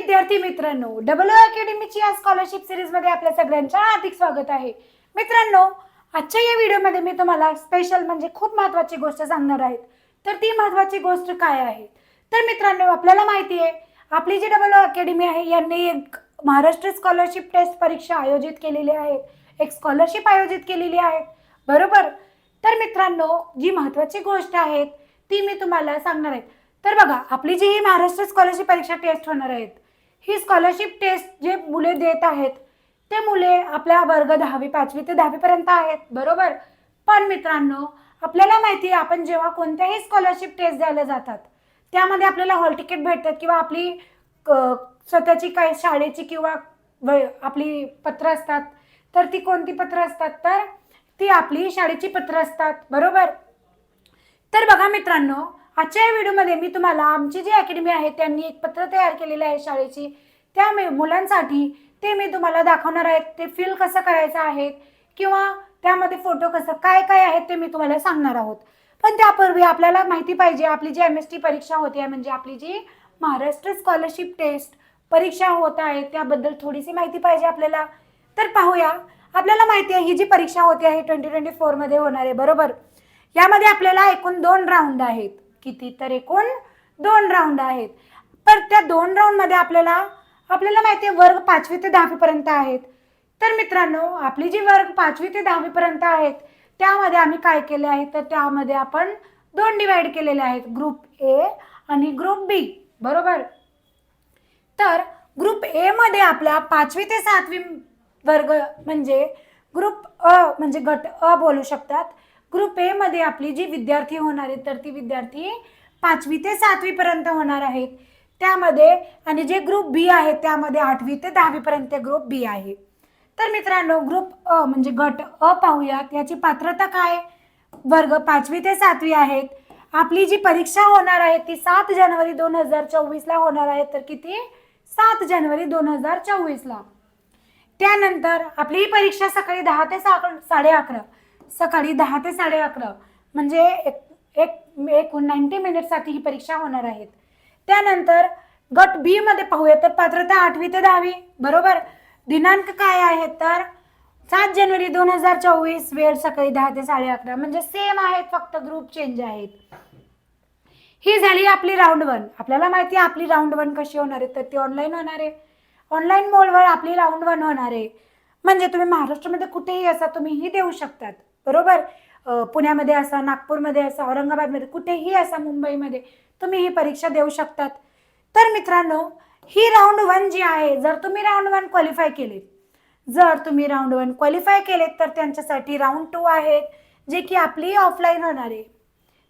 विद्यार्थी मित्रांनो डबल अकॅडमीची या स्कॉलरशिप सिरीजमध्ये आपल्या सगळ्यांचं हार्दिक स्वागत आहे. मित्रांनो आजच्या या व्हिडिओमध्ये मी तुम्हाला स्पेशल म्हणजे खूप महत्त्वाची गोष्ट सांगणार आहेत तर ती महत्त्वाची गोष्ट काय आहे? तर मित्रांनो आपल्याला माहिती आहे आपली जी डबल अकॅडमी आहे यांनी एक महाराष्ट्र स्कॉलरशिप टेस्ट परीक्षा आयोजित केलेली आहे. एक स्कॉलरशिप आयोजित केलेली आहे. बरोबर? तर मित्रांनो जी महत्त्वाची गोष्ट आहे ती मी तुम्हाला सांगणार आहे. तर बघा आपली जी ही महाराष्ट्र स्कॉलरशिप परीक्षा टेस्ट होणार आहेत ही स्कॉलरशिप टेस्ट जे मुले देत आहेत ते मुले आपल्या वर्ग दहावी पाचवी ते दहावीपर्यंत आहेत बरोबर? पण मित्रांनो आपल्याला माहिती आहे आपण जेव्हा कोणत्याही स्कॉलरशिप टेस्ट द्यायला जातात त्यामध्ये आपल्याला हॉल तिकीट भेटतात किंवा आपली क- स्वतःची काही शाळेची किंवा आपली पत्र असतात तर ती कोणती पत्र असतात? तर ती आपली शाळेची पत्र असतात बरोबर? तर बघा मित्रांनो आजच्या या व्हिडिओमध्ये मी तुम्हाला आमची जी अकॅडमी आहे त्यांनी एक पत्र तयार केलेलं आहे शाळेची. त्या मी- मुलांसाठी ते मी तुम्हाला दाखवणार आहेत ते फिल कसं करायचं आहे किंवा त्यामध्ये फोटो कसं काय काय आहेत ते मी तुम्हाला सांगणार आहोत. पण त्यापूर्वी आपल्याला माहिती पाहिजे आपली जी एम एस टी परीक्षा होते म्हणजे आपली जी महाराष्ट्र स्कॉलरशिप टेस्ट परीक्षा होत आहे त्याबद्दल थोडीशी माहिती पाहिजे आपल्याला. तर पाहूया आपल्याला माहिती आहे ही जी परीक्षा होते आहे ट्वेंटी ट्वेंटी फोरमध्ये होणार आहे बरोबर? यामध्ये आपल्याला एकूण दोन राऊंड आहेत. किती तर एकूण दोन राऊंड आहेत. पण त्या दोन राऊंडमध्ये आपल्याला आपल्याला माहिती आहे वर्ग पाचवी ते दहावीपर्यंत आहेत. तर मित्रांनो आपली जी वर्ग पाचवी ते दहावीपर्यंत आहेत त्यामध्ये आम्ही काय केले आहे? तर त्यामध्ये आपण दोन डिवाइड केलेले आहेत. ग्रुप ए आणि ग्रुप बी बरोबर? तर ग्रुप ए मध्ये आपला पाचवी ते सातवी वर्ग म्हणजे ग्रुप अ म्हणजे गट अ बोलू शकतात. ग्रुप ए मध्ये आपली जी विद्यार्थी होणार आहेत तर ती विद्यार्थी पाचवी ते सातवी पर्यंत होणार आहेत. त्यामध्ये आणि जे ग्रुप बी आहे त्यामध्ये आठवी ते दहावी पर्यंत ग्रुप बी आहे. तर मित्रांनो ग्रुप अ म्हणजे गट अ पाहूयात. याची पात्रता काय? वर्ग पाचवी ते सातवी आहेत. आपली जी परीक्षा होणार आहे ती सात जानेवारी दोन हजार चोवीसला होणार आहे. तर किती? सात जानेवारी दोन हजार चोवीसला त्यानंतर आपली ही परीक्षा सकाळी दहा ते सा साडे अकरा. सकाळी दहा ते साडे अकरा. म्हणजे एक एक एकूण नाईन्टी मिनिटसाठी ही परीक्षा होणार आहेत. त्यानंतर गट बी मध्ये पाहूया तर पात्रता आठवी ते दहावी बरोबर? दिनांक काय आहे तर सात जानेवारी दोन हजार चोवीस वेळ सकाळी दहा ते साडे अकरा. म्हणजे सेम आहेत फक्त ग्रुप चेंज आहेत. ही झाली आपली राऊंड वन आपल्याला माहिती आहे आपली राऊंड वन कशी होणार आहे? तर ती ऑनलाईन होणार आहे. ऑनलाईन मोडवर आपली राऊंड वन होणार आहे. म्हणजे तुम्ही महाराष्ट्रामध्ये कुठेही असा तुम्हीही देऊ शकतात. बरोबर? पुण्यामध्ये असा नागपूरमध्ये असा औरंगाबादमध्ये कुठेही असा मुंबईमध्ये तुम्ही ही परीक्षा देऊ शकतात. तर मित्रांनो ही राऊंड वन जी आहे जर तुम्ही राऊंड वन क्वालिफाय केले जर तुम्ही राऊंड वन क्वालिफाय केलेत तर त्यांच्यासाठी राऊंड टू आहेत जे की आपली ऑफलाईन होणार आहे.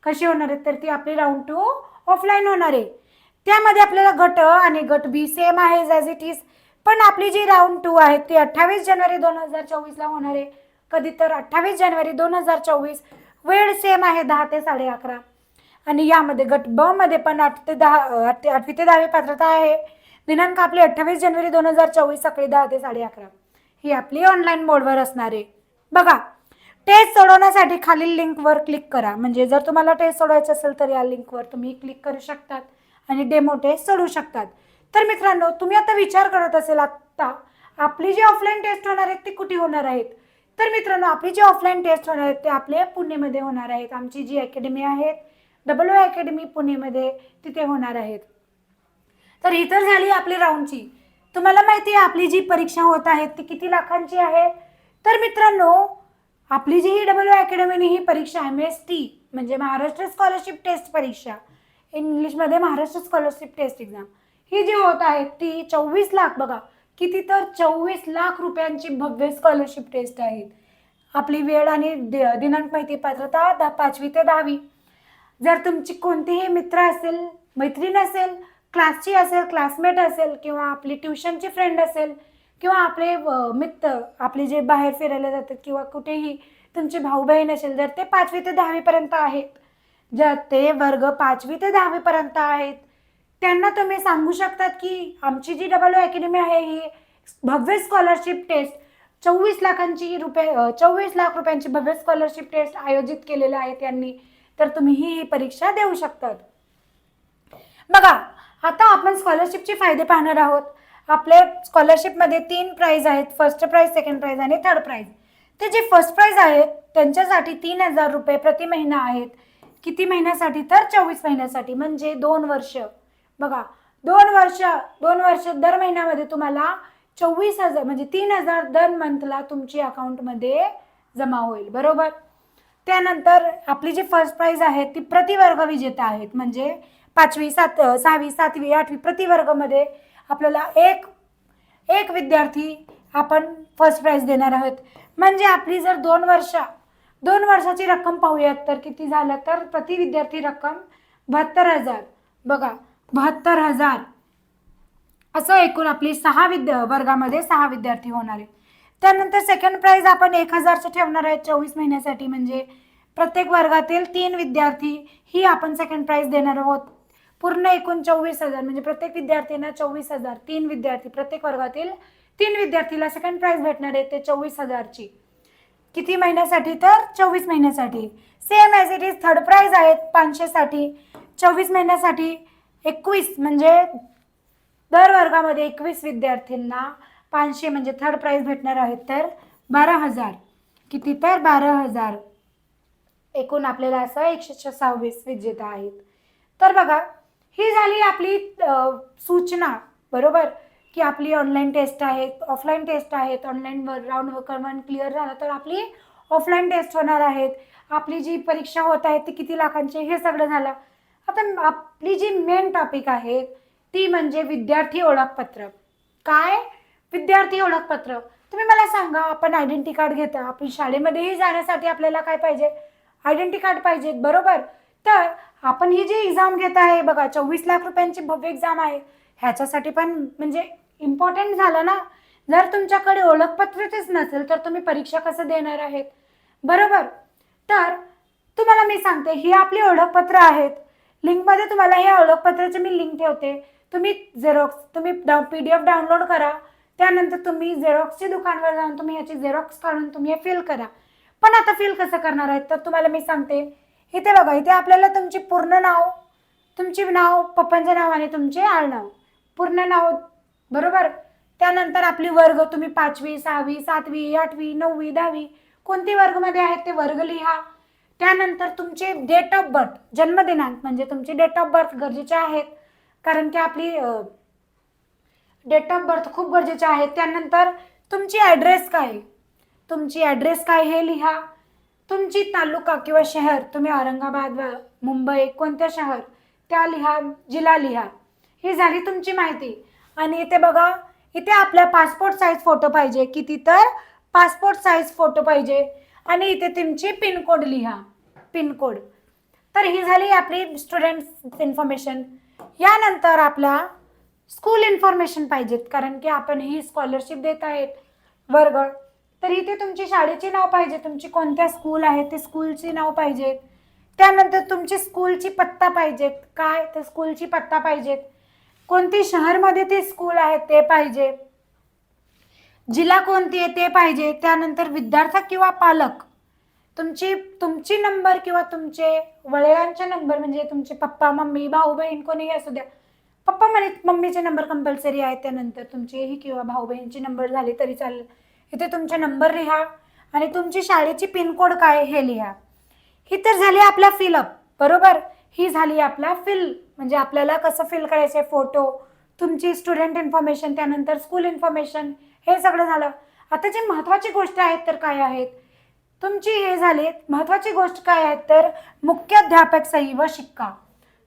कशी होणार आहे तर ती आपली राऊंड टू ऑफलाईन होणार आहे. त्यामध्ये आपल्याला गट अ आणि गट बी सेम आहे ॲज इट इज पण आपली जी राऊंड टू आहे ती अठ्ठावीस जानेवारी दोन हजार चोवीसला होणार आहे. कधी तर अठ्ठावीस जानेवारी दोन हजार चोवीस वेळ सेम आहे दहा ते साडे अकरा. आणि यामध्ये गट ब मध्ये पण आठ ते दहा ते- आठवी ते दहावी पात्रता आहे. दिनांक आपली अठ्ठावीस जानेवारी दोन हजार चोवीस सकाळी दहा ते साडे अकरा. ही आपली ऑनलाईन मोडवर असणार आहे. बघा टेस्ट सोडवण्यासाठी खालील लिंकवर क्लिक करा. म्हणजे जर तुम्हाला टेस्ट सोडवायचं असेल तर या लिंकवर तुम्ही क्लिक करू शकतात आणि डेमो टेस्ट सोडवू शकतात. तर मित्रांनो तुम्ही आता विचार करत असेल आत्ता आपली जी ऑफलाईन टेस्ट होणार आहेत ती कुठे होणार आहेत? तर मित्रांनो आपली जी ऑफलाईन टेस्ट होणार आहेत ते आपल्या पुणेमध्ये होणार आहेत. आमची जी अकॅडमी आहेत डबल ओ अकॅडमी पुणेमध्ये तिथे होणार आहेत. तर ही तर झाली आपली राऊंडची तुम्हाला माहिती आहे आपली जी परीक्षा होत आहे ती किती लाखांची आहे तर मित्रांनो आपली जी ही डबल ओ अकॅडमीने ही परीक्षा एम एस टी म्हणजे महाराष्ट्र स्कॉलरशिप टेस्ट परीक्षा इंग्लिशमध्ये महाराष्ट्र स्कॉलरशिप टेस्ट एक्झाम ही जी होत आहे ती चोवीस लाख बघा किती तर चोवीस लाख रुपयांची भव्य स्कॉलरशिप टेस्ट आहे आपली वेळ आणि दि- दिनांक माहिती पात्रता दहा पाचवी ते दहावी. जर तुमची कोणतीही मित्र असेल मैत्रीण असेल क्लासची असेल क्लासमेट असेल किंवा आपली ट्युशनची फ्रेंड असेल किंवा आपले मित्र आपले जे बाहेर फिरायला जातात किंवा कुठेही तुमचे भाऊ बहीण असेल जर ते पाचवी ते दहावीपर्यंत आहेत जर ते वर्ग पाचवी ते दहावीपर्यंत आहेत त्यांना तुम्ही सांगू शकतात की आमची जी डबल अकॅडमी आहे ही भव्य स्कॉलरशिप टेस्ट चोवीस लाखांची रुपये चोवीस लाख रुपयांची भव्य स्कॉलरशिप टेस्ट आयोजित केलेलं आहे त्यांनी तर तुम्ही ही परीक्षा देऊ शकतात. बघा आता आपण स्कॉलरशिपचे फायदे पाहणार आहोत. आपल्या स्कॉलरशिपमध्ये तीन प्राईज आहेत फर्स्ट प्राईज सेकंड प्राईज आणि थर्ड प्राईज ते जे फर्स्ट प्राईज आहेत त्यांच्यासाठी तीन हजार रुपये प्रति महिना आहेत. किती महिन्यासाठी? तर चोवीस महिन्यासाठी म्हणजे दोन वर्ष. बघा दोन वर्ष दोन वर्ष दर महिन्यामध्ये तुम्हाला चोवीस हजार म्हणजे तीन हजार दर मंथला तुमची अकाउंटमध्ये जमा होईल बरोबर? त्यानंतर आपली जी फर्स्ट प्राईज आहे ती प्रतिवर्ग विजेता आहेत म्हणजे पाचवी सात सहावी सातवी आठवी प्रतिवर्गमध्ये आपल्याला एक एक विद्यार्थी आपण फर्स्ट प्राईज देणार आहोत. म्हणजे आपली जर दोन वर्ष दोन वर्षाची रक्कम पाहूयात तर किती झालं? तर प्रति विद्यार्थी रक्कम बहात्तर हजार. बघा बहात्तर हजार. असं एकूण आपली सहा विद्या वर्गामध्ये सहा विद्यार्थी होणार आहेत. त्यानंतर सेकंड प्राईज आपण एक हजारचं ठेवणार आहे. चोवीस महिन्यासाठी म्हणजे प्रत्येक वर्गातील तीन विद्यार्थी ही आपण सेकंड प्राईज देणार आहोत. पूर्ण एकूण चोवीस हजार म्हणजे प्रत्येक विद्यार्थ्यांना चोवीस हजार तीन विद्यार्थी प्रत्येक वर्गातील तीन विद्यार्थीला सेकंड प्राईज भेटणार आहे ते चोवीस हजारची. किती महिन्यासाठी तर? चोवीस महिन्यासाठी. Same as it is third prize आहेत पाचशेसाठी. चोवीस महिन्यासाठी एकवीस म्हणजे दर वर्गामध्ये एकवीस विद्यार्थ्यांना पाचशे म्हणजे थर्ड प्राईज भेटणार आहेत तर बारा हजार. किती तर? बारा हजार. एकूण आपल्याला असं एकशे सहावीस विजेता आहेत. तर बघा ही झाली आपली सूचना बरोबर? की आपली ऑनलाईन टेस्ट आहेत ऑफलाईन टेस्ट आहेत ऑनलाईन राऊंड वन क्लिअर झालं तर आपली ऑफलाईन टेस्ट होणार आहेत. आपली जी परीक्षा होत आहे ती किती लाखांची हे सगळं झालं. आता आपली जी मेन टॉपिक आहे ती म्हणजे विद्यार्थी ओळखपत्र. काय? विद्यार्थी ओळखपत्र. तुम्ही मला सांगा आपण आयडेंटी कार्ड घेता आपण शाळेमध्येही जाण्यासाठी आपल्याला काय पाहिजे? आयडेंटी कार्ड पाहिजे बरोबर? तर आपण ही जी एक्झाम घेत आहे बघा चोवीस लाख रुपयांची भव्य एक्झाम आहे. ह्याच्यासाठी पण म्हणजे इम्पॉर्टंट झालं ना? जर तुमच्याकडे ओळखपत्रच नसेल तर तुम्ही परीक्षा कसं देणार आहेत? बरोबर? तर तुम्हाला मी सांगते ही आपली ओळखपत्र आहेत. लिंकमध्ये तुम्हाला हे ओळखपत्राची मी लिंक ठेवते. तुम्ही झेरॉक्स तुम्ही पी डी एफ डाउनलोड करा. त्यानंतर तुम्ही झेरॉक्सच्या दुकानवर जाऊन तुम्ही याची झेरॉक्स काढून तुम्ही हे फिल करा. पण आता फिल कसं करणार आहेत? तर तुम्हाला मी सांगते. इथे बघा इथे आपल्याला तुमची पूर्ण नाव तुमचे नाव पप्पांचे नाव आणि तुमचे आडनाव. पूर्ण नाव बरोबर? त्यानंतर आपली वर्ग तुम्ही पाचवी सहावी सातवी आठवी नववी दहावी. कोणती वर्गमध्ये आहेत ते वर्ग लिहा. त्यानंतर तुमचे डेट ऑफ बर्थ जन्मदिनांक म्हणजे तुमची डेट ऑफ बर्थ गरजेचे आहेत. कारण की आपली डेट ऑफ बर्थ खूप गरजेचे आहेत. त्यानंतर तुमची ॲड्रेस काय? तुमची ॲड्रेस काय हे लिहा. तुमची तालुका किंवा शहर तुम्ही औरंगाबाद मुंबई कोणत्या शहर त्या लिहा जिल्हा लिहा. ही झाली तुमची माहिती. आणि इथे बघा इथे आपल्या पासपोर्ट साईज फोटो पाहिजे. किती तर पासपोर्ट साईज फोटो पाहिजे. आणि इथे तुमची पिनकोड लिहा. पिनकोड. तर ही झाली आपली स्टुडंट्स इन्फॉर्मेशन यानंतर आपला स्कूल इन्फॉर्मेशन पाहिजेत कारण की आपण ही स्कॉलरशिप देत आहेत वर्ग. तर इथे तुमची शाळेचे नाव पाहिजे तुमची कोणत्या स्कूल आहे ते स्कूलची नाव पाहिजेत त्यानंतर तुमची स्कूलची पत्ता पाहिजेत काय तर स्कूलची पत्ता पाहिजेत कोणती शहरमध्ये ते स्कूल आहे ते पाहिजे. जिल्हा कोणती आहे ते पाहिजे. त्यानंतर विद्यार्थी किंवा पालक. तुमची तुमची नंबर किंवा तुमचे वडिलांचे नंबर म्हणजे तुमचे पप्पा मम्मी भाऊ बहीण कोणीही असू द्या. पप्पा म्हणे मम्मीचे नंबर कंपल्सरी आहे त्यानंतर. तुमचेही किंवा भाऊ बहिणीचे नंबर झाली तरी चालेल. इथे तुमचे नंबर लिहा आणि तुमची शाळेची पिनकोड काय हे लिहा. ही तर झाली आपला फिलअप बरोबर? ही झाली आपला फिल म्हणजे आपल्याला कसं फिल करायचं फोटो तुमची स्टुडंट इन्फॉर्मेशन त्यानंतर स्कूल इन्फॉर्मेशन हे सगळं झालं. आता जी महत्त्वाची गोष्ट आहेत तर काय आहेत? तुमची हे झाले महत्त्वाची गोष्ट काय आहे तर मुख्याध्यापक सही व शिक्का.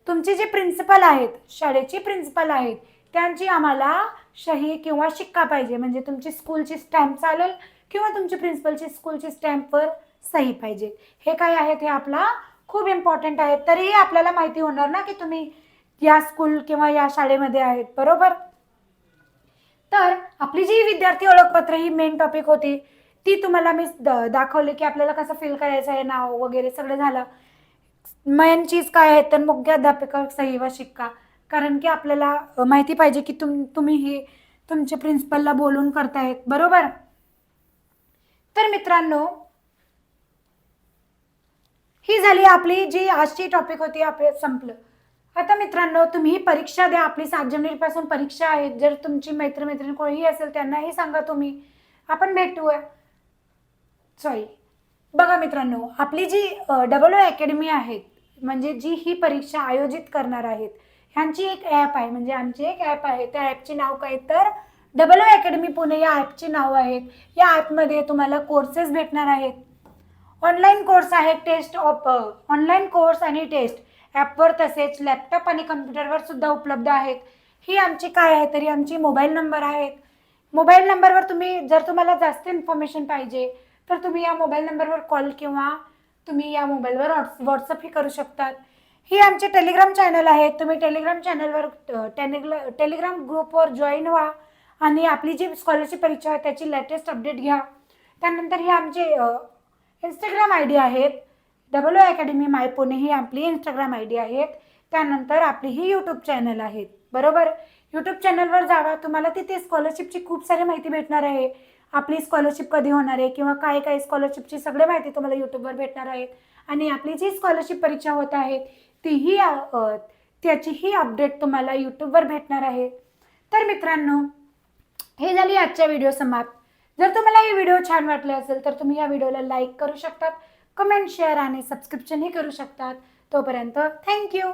तुमची जी प्रिन्सिपल आहेत शाळेची प्रिन्सिपल आहेत त्यांची आम्हाला सही किंवा शिक्का पाहिजे. म्हणजे तुमची स्कूलची स्टॅम्प चालेल किंवा तुमची प्रिन्सिपलची स्कूलची स्टॅम्पवर सही पाहिजे. हे काय आहेत हे आपला खूप इम्पॉर्टंट आहे तरीही आपल्याला माहिती होणार ना की तुम्ही या स्कूल किंवा या शाळेमध्ये आहेत. बरोबर? तर आपली जी विद्यार्थी ओळखपत्र ही मेन टॉपिक होती. ती तुम्हाला मी दाखवली की आपल्याला कसं फील करायचं आहे नाव वगैरे सगळं झालं. मेन चीज काय आहे तर मुख्याध्यापक सही व शिक्का. कारण की आपल्याला माहिती पाहिजे की तुम तुम्ही हे तुमच्या प्रिन्सिपलला बोलून करतायत. बरोबर? तर मित्रांनो ही झाली आपली जी आजची टॉपिक होती आपले संपलं. आता मित्रांनो तुम्ही ही परीक्षा द्या. आपली सात जानेवारीपासून परीक्षा आहे जर तुमची मैत्रिणी कोणीही असेल त्यांनाही सांगा तुम्ही. आपण भेटूया. सॉरी बघा मित्रांनो आपली जी डबल ओ अकॅडमी आहेत म्हणजे जी ही परीक्षा आयोजित करणार आहेत ह्यांची एक ॲप आहे. म्हणजे आमची एक ॲप आहे. त्या ॲपचे नाव काय? तर डबल ओ अकॅडमी पुणे या ॲपचे नाव आहेत या ॲपमध्ये तुम्हाला कोर्सेस भेटणार आहेत. ऑनलाईन कोर्स आहे टेस्ट ऑफ ऑनलाईन कोर्स आणि टेस्ट ॲपवर तसेच लॅपटॉप आणि कम्प्युटरवर सुद्धा उपलब्ध आहेत. ही आमची काय आहे? तरी आमची मोबाईल नंबर आहेत. मोबाईल नंबरवर तुम्ही जर तुम्हाला जास्त इन्फॉर्मेशन पाहिजे तर तुम्ही या मोबाईल नंबरवर कॉल किंवा तुम्ही या मोबाईलवर व्हॉट्सअपही करू शकतात. ही आमचे टेलिग्राम चॅनल आहे. तुम्ही टेलिग्राम चॅनलवर टेलिग्रा टेलिग्राम ग्रुपवर जॉईन व्हा आणि आपली जी स्कॉलरशिप परीक्षा आहे त्याची लेटेस्ट अपडेट घ्या. त्यानंतर हे आमचे इंस्टाग्राम आय डी आहेत. Double O academy my Pune ही आपली इंस्टाग्राम आय डी आहेत. त्यानंतर आपली ही यूट्यूब चॅनल आहेत. बरोबर? यूट्यूब चॅनलवर जावा. तुम्हाला तिथे स्कॉलरशिपची खूप सारी माहिती भेटणार आहे. आपली स्कॉलरशिप कधी होणार आहे किंवा काय काय स्कॉलरशिपची सगळी माहिती तुम्हाला यूट्यूबवर भेटणार आहेत आणि आपली जी स्कॉलरशिप परीक्षा होत आहे तीही त्याचीही अपडेट तुम्हाला यूट्यूबवर भेटणार आहे. तर मित्रांनो हे झाली आजच्या व्हिडिओ समाप्त. जर तुम्हाला हे व्हिडिओ छान वाटले असेल तर तुम्ही या व्हिडिओला लाईक करू शकतात कमेंट शेअर आणि सबस्क्रिप्शनही करू शकतात. तोपर्यंत थँक्यू